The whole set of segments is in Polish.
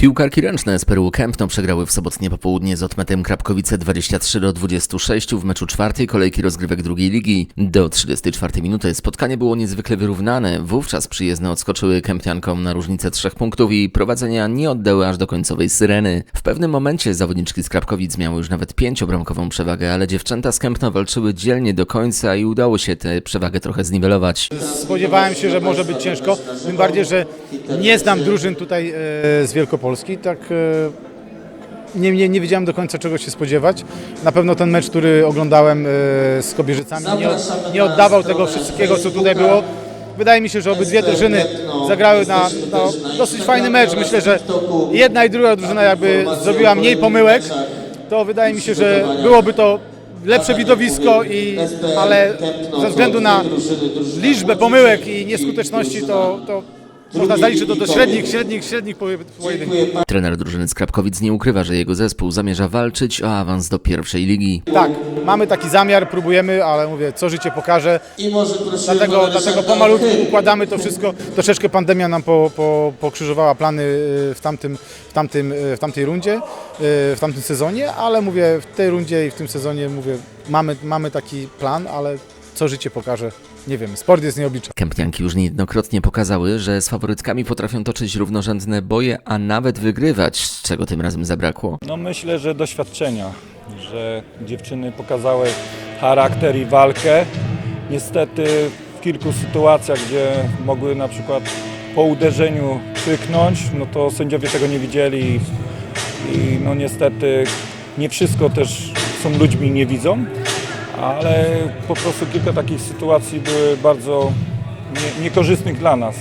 Piłkarki ręczne z Peru Kępno przegrały w sobotnie popołudnie z Otmetem Krapkowice 23 do 26 w meczu czwartej kolejki rozgrywek drugiej ligi. Do 34 minuty spotkanie było niezwykle wyrównane. Wówczas przyjezdne odskoczyły Kępniankom na różnicę trzech punktów i prowadzenia nie oddały aż do końcowej syreny. W pewnym momencie zawodniczki z Krapkowic miały już nawet pięciobramkową przewagę, ale dziewczęta z Kępno walczyły dzielnie do końca i udało się tę przewagę trochę zniwelować. Spodziewałem się, że może być ciężko, tym bardziej, że nie znam drużyn tutaj e, z Wielkopolski, tak e, nie, nie, nie wiedziałem do końca czego się spodziewać. Na pewno ten mecz, który oglądałem e, z Kobierzycami nie, nie oddawał tego wszystkiego, co tutaj było. Wydaje mi się, że obydwie drużyny zagrały na, na dosyć fajny mecz. Myślę, że jedna i druga drużyna jakby zrobiła mniej pomyłek, to wydaje mi się, że byłoby to lepsze widowisko, i, ale ze względu na liczbę pomyłek i nieskuteczności to, to można zaliczyć to do średnich, średnich, średnich poje- pojedynków. Trener drużyny z Krapkowic nie ukrywa, że jego zespół zamierza walczyć o awans do pierwszej ligi. Tak, mamy taki zamiar, próbujemy, ale mówię, co życie pokaże. I może prosimy Dlatego, dlatego pomalutku układamy to wszystko. Troszeczkę pandemia nam po, po, pokrzyżowała plany y, w, tamtym, w, tamtym, y, w tamtej rundzie, y, w tamtym sezonie, ale mówię, w tej rundzie i w tym sezonie mówię, mamy, mamy taki plan, ale co życie pokaże, nie wiem, sport jest nieobliczalny. Kępnianki już niejednokrotnie pokazały, że z faworytkami potrafią toczyć równorzędne boje, a nawet wygrywać, czego tym razem zabrakło. No myślę, że doświadczenia, że dziewczyny pokazały charakter i walkę. Niestety w kilku sytuacjach, gdzie mogły na przykład po uderzeniu pyknąć, no to sędziowie tego nie widzieli i, no niestety nie wszystko też są ludźmi i nie widzą, ale po prostu kilka takich sytuacji były bardzo nie, niekorzystnych dla nas.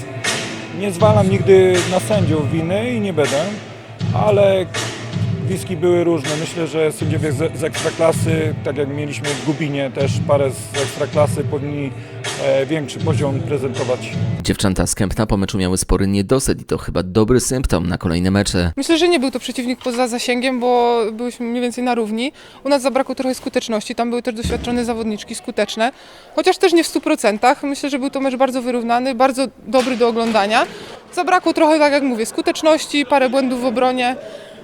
Nie zwalam nigdy na sędziów winy i nie będę, ale gwizdki były różne. Myślę, że sędziowie z, z Ekstraklasy, tak jak mieliśmy w Gubinie też parę z Ekstraklasy, powinni większy poziom prezentować. Dziewczęta z Kępna po meczu miały spory niedosyt i to chyba dobry symptom na kolejne mecze. Myślę, że nie był to przeciwnik poza zasięgiem, bo byliśmy mniej więcej na równi. U nas zabrakło trochę skuteczności, tam były też doświadczone zawodniczki, skuteczne, chociaż też nie w 100%. Myślę, że był to mecz bardzo wyrównany, bardzo dobry do oglądania. Zabrakło trochę, tak jak mówię, skuteczności, parę błędów w obronie,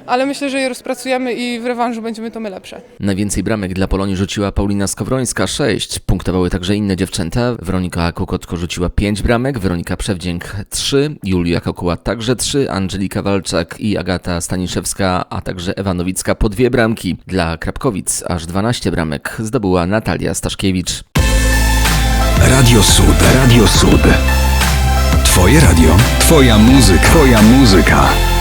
ale myślę, że je rozpracujemy i w rewanżu będziemy to my lepsze. Najwięcej bramek dla Polonii rzuciła Paulina Skowrońska 6. Punktowały także inne dziewczęta. Weronika Kukotko rzuciła 5 bramek, Weronika Przewdzięk 3, Julia Kokuła także 3, Angelika Walczak i Agata Staniszewska, a także Ewa Nowicka po dwie bramki. Dla Krapkowic aż 12 bramek zdobyła Natalia Staszkiewicz. Radio Sud. Radio Sud. Twoje radio. Twoja muzyka. Twoja muzyka.